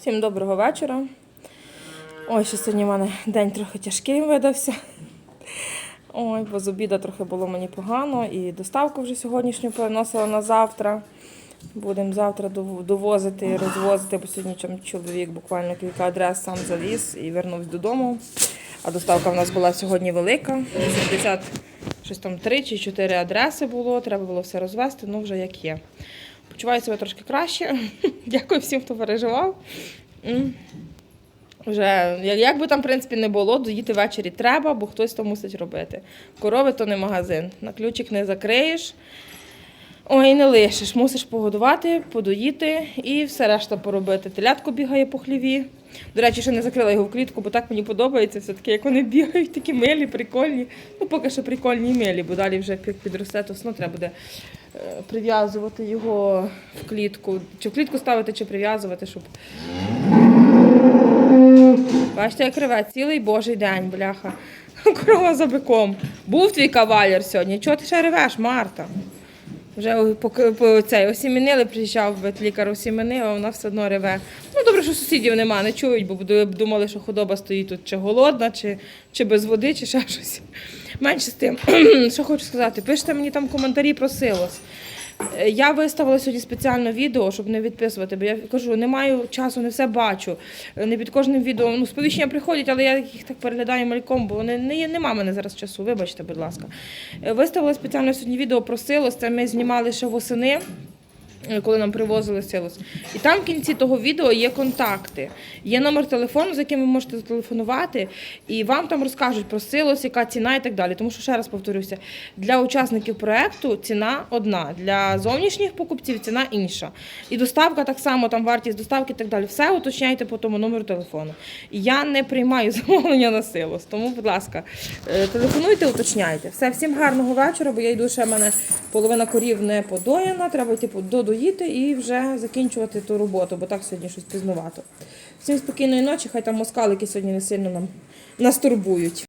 Всім доброго вечора. Ой, що сьогодні в мене день трохи тяжкий видався. Ой, бо з обіда трохи було мені погано і доставку вже сьогоднішню переносила на завтра. Будемо завтра довозити і розвозити, бо сьогодні чоловік буквально кілька адрес сам завіз і вернувся додому. А доставка в нас була сьогодні велика. 80, щось там 3 чи 4 адреси було, треба було все розвезти, ну вже як є. Почуваю себе трошки краще. Дякую всім, хто переживав. Вже як, би там, в принципі, не було, доїти ввечері треба, бо хтось то мусить робити. Корови то не магазин. На ключик не закриєш. Ой, не лишиш. Мусиш погодувати, подоїти і все решта поробити. Телятко бігає по хліві. До речі, ще не закрила його в клітку, бо так мені подобається все-таки, як вони бігають, такі милі, прикольні. Ну, поки що прикольні і милі, бо далі вже підросте, то одно треба буде е, прив'язувати його в клітку. Чи в клітку ставити, чи прив'язувати, щоб. Бачите, як реве цілий божий день, бляха. Корова за биком. Був твій кавалер сьогодні. Чого ти ще ревеш, Марта? Вже поки по цей осімінили, приїжджав лікар осімінив, а вона все одно реве. Ну добре, що сусідів нема, не чують, бо думали, що худоба стоїть тут чи голодна, чи, чи без води, чи ще щось. Менше з тим, що хочу сказати, пишете мені там коментарі про силос. Я виставила сьогодні спеціально відео, щоб не відписувати, бо я кажу, не маю часу, не все бачу. Не під кожним відео. Ну, сповіщення приходять, але я їх так переглядаю мальком, бо не, не, нема мене зараз часу. Вибачте, будь ласка. Виставила спеціально сьогодні відео про силос. Це ми знімали ще восени. Е, Коли нам привозили силос. І там в кінці того відео є контакти. Є номер телефону, за яким ви можете зателефонувати, і вам там розкажуть про силос, яка ціна і так далі. Тому що ще раз повторюся, для учасників проекту ціна одна, для зовнішніх покупців ціна інша. І доставка так само, там вартість доставки і так далі. Все уточняйте по тому номеру телефону. Я не приймаю замовлення на силос, тому, будь ласка, е, телефонуйте, уточняйте. Все, всім гарного вечора, бо я йду ще в мене половина корів не подоєна, треба йти додоїти і вже закінчувати ту роботу, бо так сьогодні щось пізнувато. Всім спокійної ночі, хай там москалики сьогодні не сильно нам нас турбують.